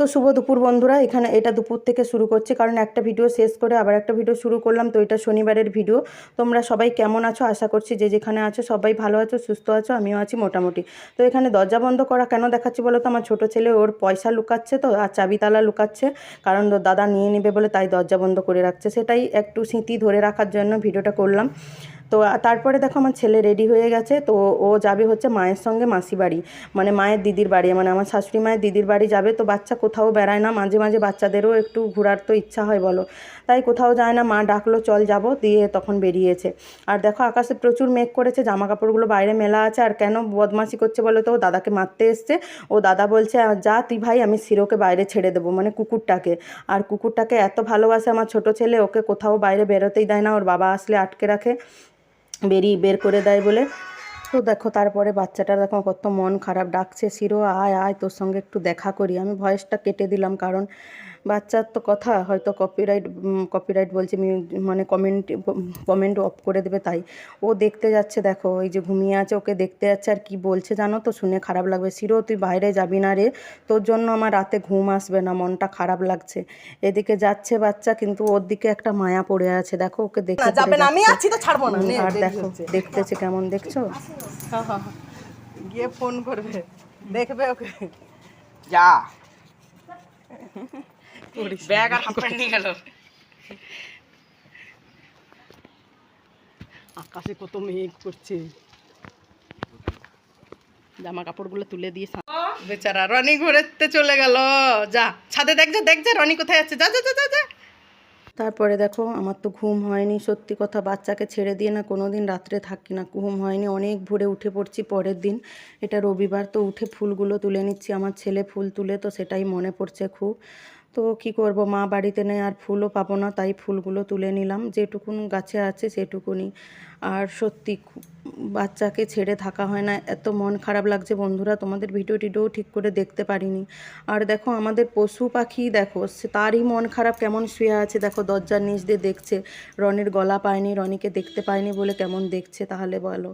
তো শুভ দুপুর বন্ধুরা, এখানে এটা দুপুর থেকে শুরু করছি, কারণ একটা ভিডিও শেষ করে আবার একটা ভিডিও শুরু করলাম, তো এটা শনিবারের ভিডিও। তোমরা সবাই কেমন আছো? আশা করছি যে যেখানে আছো সবাই ভালো আছো, সুস্থ আছো, আমিও আছি মোটামুটি। তো এখানে দরজা বন্ধ করা কেন দেখাচ্ছি বলো তো? আমার ছোটো ছেলে ওর পয়সা লুকাচ্ছে তো, আর চাবি তালা লুকাচ্ছে, কারণ দাদা নিয়ে নেবে বলে তাই দরজা বন্ধ করে রাখছে। সেটাই একটু স্মৃতি ধরে রাখার জন্য ভিডিওটা করলাম। তো তারপরে দেখো আমার ছেলে রেডি হয়ে গেছে, তো ও যাবে হচ্ছে মায়ের সঙ্গে মাসি বাড়ি। মানে মায়ের দিদির বাড়ি মানে আমার শাশুড়ি মায়ের দিদির বাড়ি যাবে, তো বাচ্চা কোথাও বেড়ায় না, মাঝে মাঝে বাচ্চাদেরও একটু ঘোরার তো ইচ্ছা হয় বলো। তাই কোথাও যায় না, মা ডাকলো, চল যাব, দিয়ে তখন বেরিয়েছে। আর দেখো আকাশে প্রচুর মেঘ করেছে জামা কাপড়গুলো বাইরে মেলা আছে, আর কেন বদমাশি করছে বলো তো, ও দাদাকে মারতে এসছে। ও দাদা বলছে যা তুই ভাই, আমি সিরোকে বাইরে ছেড়ে দেবো মানে কুকুরটাকে। আর কুকুরটাকে এত ভালোবাসে আমার ছোট ছেলে, ওকে কোথাও বাইরে বেরোতেই দেয় না, ওর বাবা আসলে আটকে রাখে। বেরিয়ে বের করে দেয় বলে। তো দেখো, তারপরে বাচ্চাটা দেখো কত মন খারাপ। ডাকছে, শিরো, আয় আয়, তোর সঙ্গে একটু দেখা করি। আমি ভয়েসটা কেটে দিলাম, কারণ বাচ্চার তো কথা হয়তো কপিরাইট কপিরাইট বলছে মিউ- মানে কমেন্ট কমেন্ট অফ করে দেবে তাই। ও দেখতে যাচ্ছে দেখো এই যে ঘুমিয়ে আছে ওকে দেখতে যাচ্ছে আর কি বলছে জানো তো? শুনে খারাপ লাগবে। শিরো তুই বাইরে যাবি না রে। তোর জন্য আমার রাতে ঘুম আসবে না মনটা খারাপ লাগছে। এদিকে যাচ্ছে বাচ্চা কিন্তু ওর দিকে একটা মায়া পড়ে আছে। দেখো ওকে দেখে যাবে না আমি আছি তো ছাড়বো না। আর দেখো দেখতেছে কেমন দেখছ। গিয়ে ফোন করবে। দেখবে ওকে। যা। ব্যাগ আর হাফ প্যান্ট নিয়ে গেল। আকাশে কত মেঘ করছে। জামা কাপড়গুলো তুলে দিয়ে বেচারা রনি ঘুরেতে চলে গেল। যা ছাদে দেখ যা দেখ যা রনি কোথায় আছে? যা যা যা যা যা। তারপরে দেখো আমার তো ঘুম হয়নি সত্যি কথা বাচ্চাকে ছেড়ে দিয়ে না কোনো দিন রাত্রে থাকি না ঘুম হয়নি অনেক ভোরে উঠে পড়ছি পরের দিন। এটা রবিবার তো উঠে ফুলগুলো তুলে নিচ্ছি আমার ছেলে ফুল তুলে তো সেটাই মনে পড়ছে খুব। তো কি করব? মা বাড়িতে নেই, আর ফুলও পাবো না, তাই ফুলগুলো তুলে নিলাম। যেটুকুন গাছে আছে সেটুকুনি। আর সত্যি বাচ্চাকে ছেড়ে থাকা হয় না। এত মন খারাপ লাগছে বন্ধুরা, তোমাদের ভিডিও টিডিও ঠিক করে দেখতে পারিনি। আর দেখো, আমাদের পশু পাখি, দেখো তারই মন খারাপ কেমন শুয়ে আছে। দেখো, দরজার নিচ দিয়ে দেখছে। রনির গলা পায়নি, রনিকে দেখতে পায়নি বলে কেমন দেখছে, তাহলে বলো।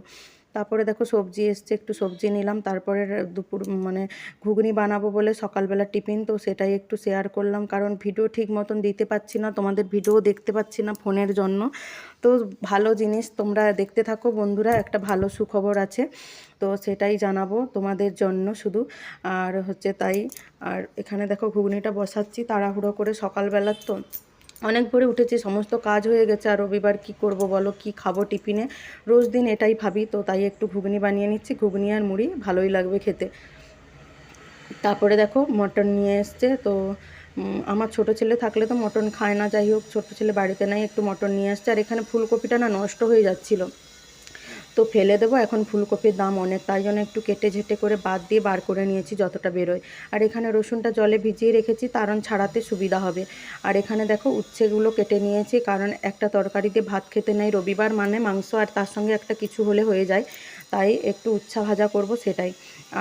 তারপরে দেখো সবজি এসছে, একটু সবজি নিলাম, তারপরে দুপুর মানে ঘুগনি বানাবো বলে সকালবেলা টিফিন, তো সেটাই একটু শেয়ার করলাম, কারণ ভিডিও ঠিক মতন দিতে পারছি না, তোমাদের ভিডিও দেখতে পাচ্ছি না ফোনের জন্য। তো ভালো জিনিস, তোমরা দেখতে থাকো বন্ধুরা, একটা ভালো সুখবর আছে, তো সেটাই জানাব তোমাদের জন্য শুধু। আর হচ্ছে তাই, আর এখানে দেখো ঘুগনিটা বসাচ্ছি, তাড়াহুড়ো করে সকালবেলার তো অনেক ভোরে উঠেছি, সমস্ত কাজ হয়ে গেছে আর রবিবার কি করব বলো, কি খাব টিফিনে? রোজ দিন এটাই ভাবি, তো তাই একটু ঘুগনি বানিয়ে নিচ্ছি, ঘুগনি আর মুড়ি, ভালোই লাগবে খেতে। তারপরে দেখো মটন নিয়ে এসছে, তো আমার ছোট ছেলে থাকলে তো মটন খায় না, যাই হোক, ছোটো ছেলে বাড়িতে নাই, একটু মটন নিয়ে আসছে, আর এখানে ফুলকপিটা না নষ্ট হয়ে যাচ্ছিল। তো ফেলে দেবো। এখন ফুলকপির দাম অনেক তাই জন্য একটু কেটে ঝেটে করে বাদ দিয়ে বার করে নিয়েছি যতটা বেরোয়। আর এখানে রসুনটা জলে ভিজিয়ে রেখেছি কারণ ছাড়াতে সুবিধা হবে। আর এখানে দেখো উচ্ছেগুলো কেটে নিয়েছি কারণ একটা তরকারি দিয়ে ভাত খেতে নেই রবিবার মানে মাংস আর তার সঙ্গে একটা কিছু হলে হয়ে যায়। তাই একটু উচ্ছা ভাজা করব সেটাই।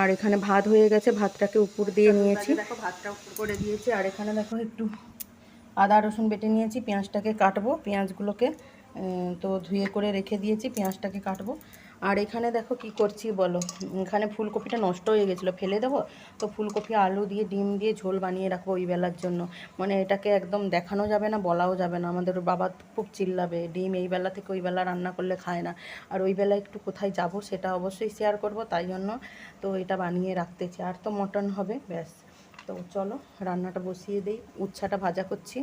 আর এখানে ভাত হয়ে গেছে ভাতটাকে উপর দিয়ে নিয়েছি। দেখো ভাতটা উপর করে দিয়েছি। আর এখানে দেখো একটু আদা রসুন বেটে নিয়েছি পেঁয়াজটাকে কাটবো। পেঁয়াজগুলোকে তো ধুয়ে করে রেখে দিয়েছি, পেঁয়াজটাকে কাটবো। আর এখানে দেখো কি করছি বলো? এখানে ফুলকপিটা নষ্ট হয়ে গেছিল, ফেলে দেবো? তো ফুলকপি, আলু দিয়ে, ডিম দিয়ে ঝোল বানিয়ে রাখব ওই বেলার জন্য। মানে এটাকে একদম দেখানো যাবে না, বলাও যাবে না। আমাদের বাবা খুব চিল্লাবে, ডিম এই বেলা থেকে ওই বেলা রান্না করলে খায় না। আর ওই বেলা একটু কোথায় যাব সেটা অবশ্যই শেয়ার করব, তাই জন্য তো এটা বানিয়ে রাখতেছি আর তো মটন হবে, ব্যাস। তো চলো, রান্নাটা বসিয়ে দিই। উচ্ছাটা ভাজা করছি।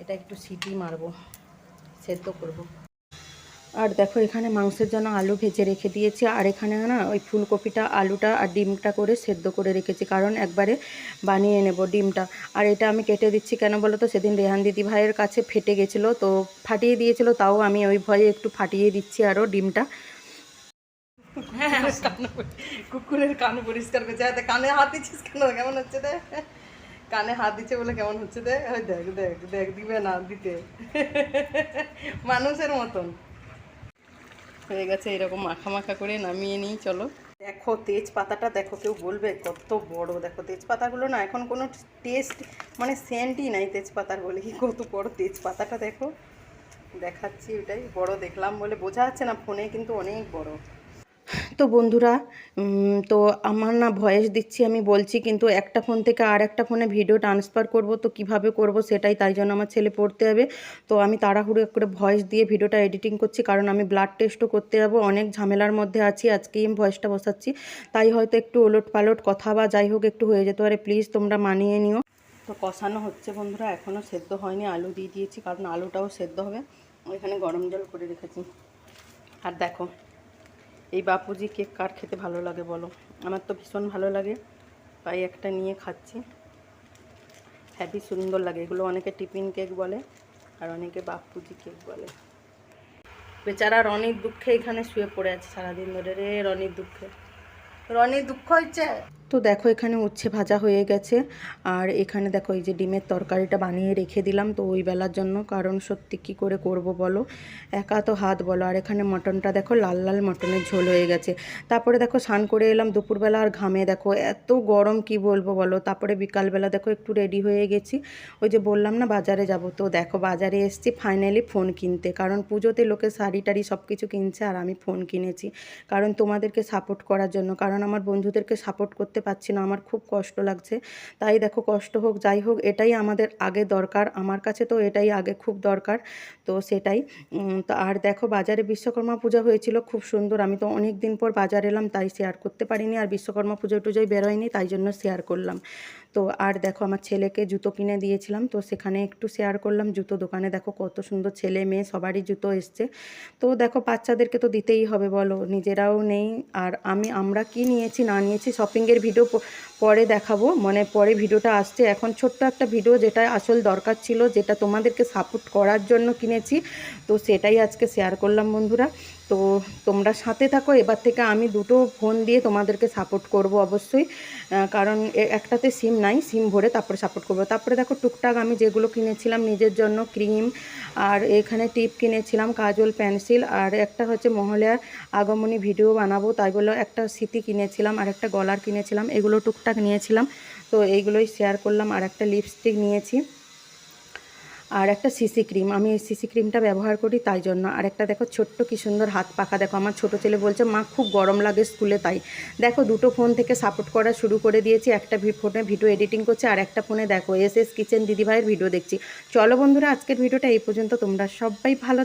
এটা একটু সিটি মারবো। সেদ্ধ করব। আর দেখো এখানে মাংসের জন্য আলু ভেজে রেখে দিয়েছি। আর এখানে না ওই ফুলকপিটা আলুটা আর ডিমটা করে সেদ্ধ করে রেখেছি কারণ একবারে বানিয়ে নেব ডিমটা। আর এটা আমি কেটে দিচ্ছি কেন বলো তো? সেদিন রেহান দিদি ভাইয়ের কাছে ফেটে গেছিল তো ফাটিয়ে দিয়েছিল তাও আমি ওই ভয়ে একটু ফাটিয়ে দিচ্ছি আরও ডিমটা। কান কুকুরের কান পরিষ্কার করছে। হাতে কানে হাত দিচ্ছিস কেন? কেমন হচ্ছে দে কানে হাত দিচ্ছে বলে কেমন হচ্ছে? দে ওই দেখ দেখ দেখ, দিবে না, দিতে। মানুষের মতন। হয়ে গেছে, এরকম মাখা মাখা করে নামিয়ে নিই, চলো। দেখো, তেজপাতাটা দেখো, কেউ বলবে, কত বড়। দেখো, তেজপাতাগুলো না, এখন কোনো টেস্ট মানে সেন্টই নাই তেজপাতার বলে। কি কত বড় তেজপাতাটা দেখো। দেখাচ্ছি ওটাই। বড় দেখলাম বলে বোঝা যাচ্ছে না, ফোনে কিন্তু অনেক বড়। তো বন্ধুরা তো আমার না ভয়েস দিচ্ছি, আমি বলছি কিন্তু একটা ফোন থেকে আর একটা ফোনে ভিডিও ট্রান্সফার করব, তো কীভাবে করব সেটাই তাই জন্য আমার ছেলে পড়তে হবে। তো আমি তাড়াহুড়ো করে ভয়েস দিয়ে ভিডিওটা এডিটিং করছি, কারণ আমি ব্লাড টেস্টও করতে যাব, অনেক ঝামেলার মধ্যে আছি, আজকেই আমি ভয়েসটা বসাচ্ছি। তাই হয়তো একটু ওলট পালট কথা বা যাই হোক একটু হয়ে যেতে পারে প্লিজ তোমরা মানিয়ে নিও। তো কষানো হচ্ছে বন্ধুরা এখনও সেদ্ধ হয়নি, আলু দিয়ে দিয়েছি, কারণ আলুটাও সেদ্ধ হবে। ওইখানে গরম জল করে রেখেছি। আর দেখো এই বাপুজি কেক কার খেতে ভালো লাগে বলো? আমার তো ভীষণ ভালো লাগে। তাই একটা নিয়ে খাচ্ছি। হ্যাভি সুন্দর লাগে। এগুলো অনেকে টিফিন কেক বলে আর অনেকে বাপুজি কেক বলে। বেচারা রনির দুঃখে এখানে শুয়ে পড়ে আছে সারাদিন ধরে। রে রনির দুঃখে। রনির দুঃখ হচ্ছে তো দেখো এখানে উচ্ছে ভাজা হয়ে গেছে। আর এখানে দেখো এই যে ডিমের তরকারিটা বানিয়ে রেখে দিলাম তো ওই বেলার জন্য। কারণ সত্যি কি করে করব বলো? একা তো হাত বলো। আর এখানে মটনটা দেখো লাল লাল মটনের ঝোল হয়ে গেছে। তারপরে দেখো স্নান করে এলাম দুপুরবেলা আর ঘামে। দেখো এত গরম কি বলব বলো? তারপরে বিকালবেলা দেখো একটু রেডি হয়ে গেছি। ওই যে বললাম না বাজারে যাব। তো দেখো বাজারে এসছি ফাইনালি ফোন কিনতে। কারণ পুজোতে লোকে শাড়ি টাড়ি সব কিছু কিনছে আর আমি ফোন কিনেছি। কারণ তোমাদেরকে সাপোর্ট করার জন্য। কারণ আমার বন্ধুদেরকে সাপোর্ট করতে পারছি না, আমার খুব কষ্ট লাগছে। তাই দেখো, কষ্ট হোক, যাই হোক, এটাই আমাদের আগে দরকার। আমার কাছে তো এটাই আগে খুব দরকার, তো সেটাই। তো আর দেখো, বাজারে বিশ্বকর্মা পূজা হয়েছিল, খুব সুন্দর। আমি তো অনেক দিন পর বাজার এলাম, তাই শেয়ার করতে পারিনি। আর বিশ্বকর্মা পুজো টুজোয় বেরোয়নি, তাই জন্য শেয়ার করলাম। তো আর দেখো আমার ছেলেকে জুতো কিনে দিয়েছিলাম, তো সেখানে একটু শেয়ার করলাম জুতো দোকানে। দেখো কত সুন্দর ছেলে মেয়ে, সবারই জুতো এসছে। তো দেখো বাচ্চাদেরকে তো দিতেই হবে বলো, নিজেরাও নেই। আর আমি, আমরা কি নিয়েছি, না নিয়েছি শপিংয়ের ভিডিও পরে দেখাবো। মানে পরে ভিডিওটা আসছে। এখন ছোট্ট একটা ভিডিও যেটা আসল দরকার ছিল, যেটা তোমাদেরকে সাপোর্ট করার জন্য কিনেছি। তো সেটাই আজকে শেয়ার করলাম বন্ধুরা। তো তোমরা সাথে থাকো। এবার থেকে আমি দুটো ফোন দিয়ে তোমাদেরকে সাপোর্ট করব অবশ্যই। কারণ একটাতে সিম নাই সিম ভরে তারপরে সাপোর্ট করব। তারপরে দেখো টুকটাক আমি যেগুলো কিনেছিলাম নিজের জন্য ক্রিম আর এখানে টিপ কিনেছিলাম, কাজল পেন্সিল আর একটা হচ্ছে মহলের আগমনী ভিডিও বানাবো। তাই বলে একটা স্মৃতি কিনেছিলাম, আর একটা গলার কিনেছিলাম। এগুলো টুকটাক নিয়েছিলাম। তো এইগুলোই শেয়ার করলাম, আর একটা লিপস্টিক নিয়েছি। আর একটা সিসি ক্রিম আমি এই সিসি ক্রিমটা ব্যবহার করি তাই জন্য। আর একটা দেখো ছোট্ট কি সুন্দর হাত পাখা। দেখো আমার ছোট ছেলে বলছে, মা, খুব গরম লাগে স্কুলে তাই। দেখো দুটো ফোন থেকে সাপোর্ট করা শুরু করে দিয়েছি। একটা ফোনে ভিডিও এডিটিং করছে, আর একটা ফোনে দেখো এস এস কিচেন দিদিভাইয়ের ভিডিও দেখছি। চলো বন্ধুরা, আজকের ভিডিওটা এই পর্যন্ত। তোমরা সবাই ভালো।